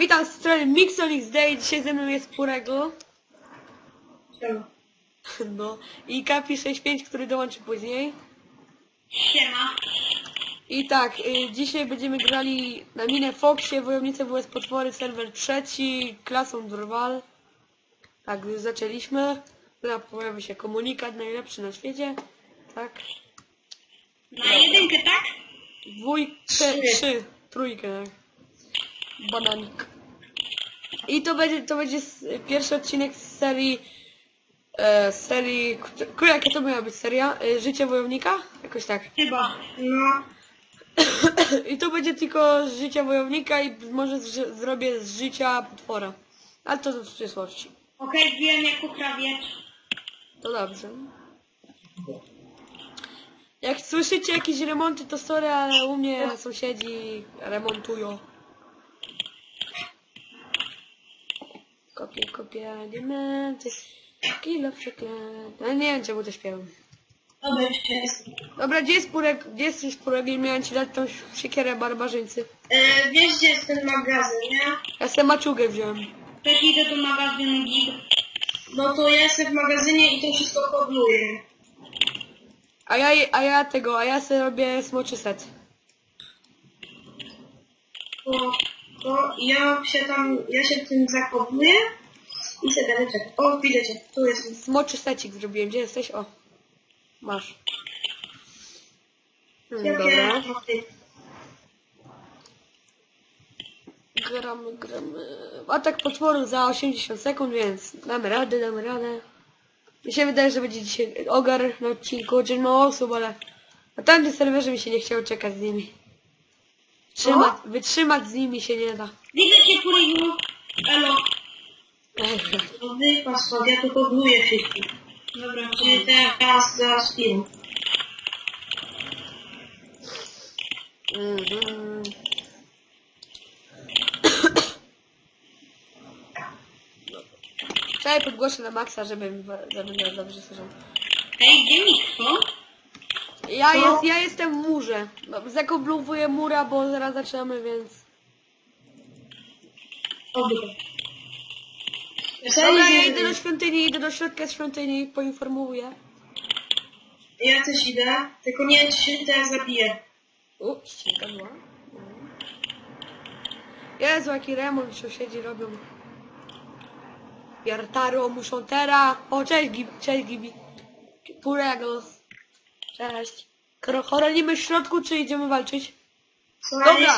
Witam z strony Mixonix Day, dzisiaj ze mną jest Purego, Siema. no i Kapi65, który dołączy później. Siema. I tak, y, dzisiaj będziemy grali na minę Foxie, Wojownice WS Potwory, serwer trzeci, klasą Drwal. Tak, już zaczęliśmy. Teraz pojawi się komunikat najlepszy na świecie. Tak. Na jedynkę, tak? Dwójkę, Trzy. trzy, trójkę. tak. Bananik. I to będzie, to będzie s- pierwszy odcinek z serii, e, z serii, ku- jaka to miała być seria? E, Życie wojownika? Jakoś tak. Chyba. No. I to będzie tylko z życia wojownika i może z, zrobię z życia potwora. Ale to w przyszłości. Okej, wiem jak poprawiać. To dobrze. Jak słyszycie jakieś remonty, to sorry, ale u mnie sąsiedzi remontują. Kopię, kopię, diamenty, kilo przeklęte. Ale nie wiem czemu to śpiewam. Dobra, jeszcze jest. Dobra, gdzie jest Purek? Gdzie jesteś Purek? I miałem ci dać tą siekierę barbarzyńcy. E, wiesz gdzie jest ten magazyn, nie? Ja sobie maczugę wziąłem. Też idę do magazynu Gig. No to ja jestem w magazynie i to wszystko kodluję. A ja, a ja tego, a ja sobie robię smoczy set. To, to ja się tam, ja się tym zakopluję i sobie dalej czekam. O, widzę cię, tu jest. Smoczy secik zrobiłem. Gdzie jesteś? O. Masz. Hmm, dobra. Gramy, gramy. Atak potworu za 80 sekund, więc damy radę, damy radę. Mi się wydaje, że będzie dzisiaj ogar na odcinku, chociaż mało osób, ale na tamtym serwerze mi się nie chciało czekać z nimi. Trzymać, wytrzymać z nimi się nie da. Widzę cię, Purigu. Elo. No wypas stąd, ja tu kodluję wszystkich. Dobra, czyli teraz zaraz film. Mhm. Czekaj, podgłoszę na maksa, żeby, żeby miał dobrze słyszał. Ej, gdzie Mikso? Ja, Co? jest, ja jestem w murze. No, Zakoblowuję mura, bo zaraz zaczynamy, więc... Dobra. Dobra, ja idę do świątyni, idę do środka świątyni, poinformuję. Ja też idę, tylko nie wiem, czy się teraz zabiję. U, ściska zła. Jezu, jaki remont sąsiedzi robią. Jartaro, muszą teraz. O, cześć Gibi, cześć Gibi. Puregos. Cześć. Kro- Chronimy w środku, czy idziemy walczyć? Dobra,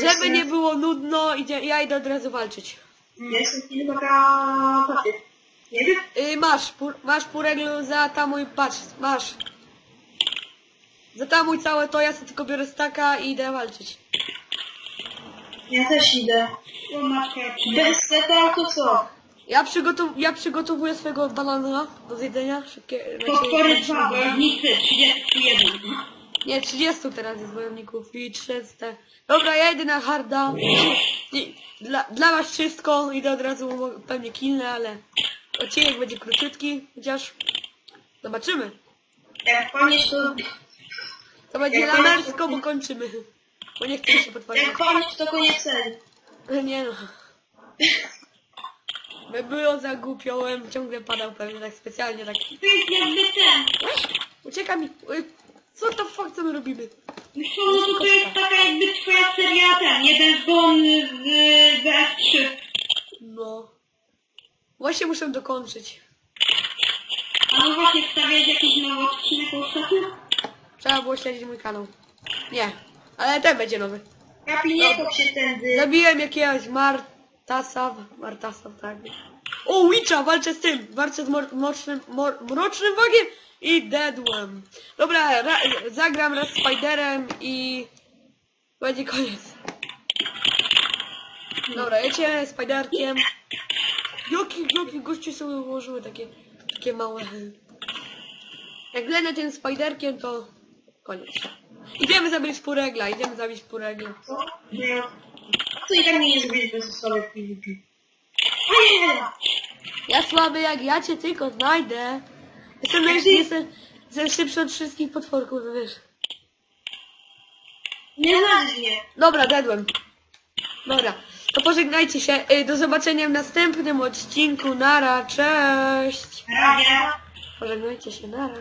żeby nie było nudno, idzie, ja idę od razu walczyć. Ja jestem film taka... papier. Nie wiem? Y, masz, pu, masz Pureglu za tamuj, patrz, masz. Za tamuj całe to, ja sobie tylko biorę staka i idę walczyć. Ja też idę. O matka, Bez seta to co? Ja, przygotow ja przygotowuję swojego balona do zjedzenia. Szybkie, Potwory znaczy- 2, wojownicy 31. Nie, 30 teraz jest wojowników i 300. Dobra, ja idę na harda. Dla, dla was wszystko, idę od razu pewnie kilnę, ale odcinek będzie króciutki, chociaż zobaczymy. Jak pamięć to... To będzie lamersko, bo kończymy. Bo nie chcę się potworzyć. Jak pamięć to koniec serii. Nie no. By było za głupiołem, ciągle padał pewnie tak specjalnie, tak. To jest jakby ten. Ucieka mi. Oj, Co to fuck, co my robimy? Co, no to to jest taka jakby twoja seria ten. Jeden zgon z y, BF3. No. Właśnie muszę dokończyć. A no właśnie, wstawiać jakiś nowy odcinek ostatnio? Trzeba było śledzić mój kanał. Nie. Ale ten będzie nowy. Kapi, nie kop się tędy. Zabiłem jakiegoś Martasa. Martasa, tak. O, Witcha, walczę z tym. Walczę z mor mrocznym, mor mrocznym wogiem i Deadłem. Dobra, ra zagram raz Spiderem i będzie koniec. Dobra, jedziemy Spiderkiem. Joki, joki goście sobie ułożyły takie, takie małe. Jak glenę tym Spiderkiem, to koniec. Idziemy zabić Puregla, idziemy zabić Puregla. Co? Nie. To i tak mnie nie zrobisz bez osoby w PvP. Ja słaby jak ja cię tylko znajdę. Jestem, naj... jestem, jestem szybszy od wszystkich potworków, wiesz. Nie znajdziesz mnie. Dobra, dedłem. Dobra. To pożegnajcie się. Y, Do zobaczenia w następnym odcinku. Nara, cześć. Razie. Pożegnajcie się, nara.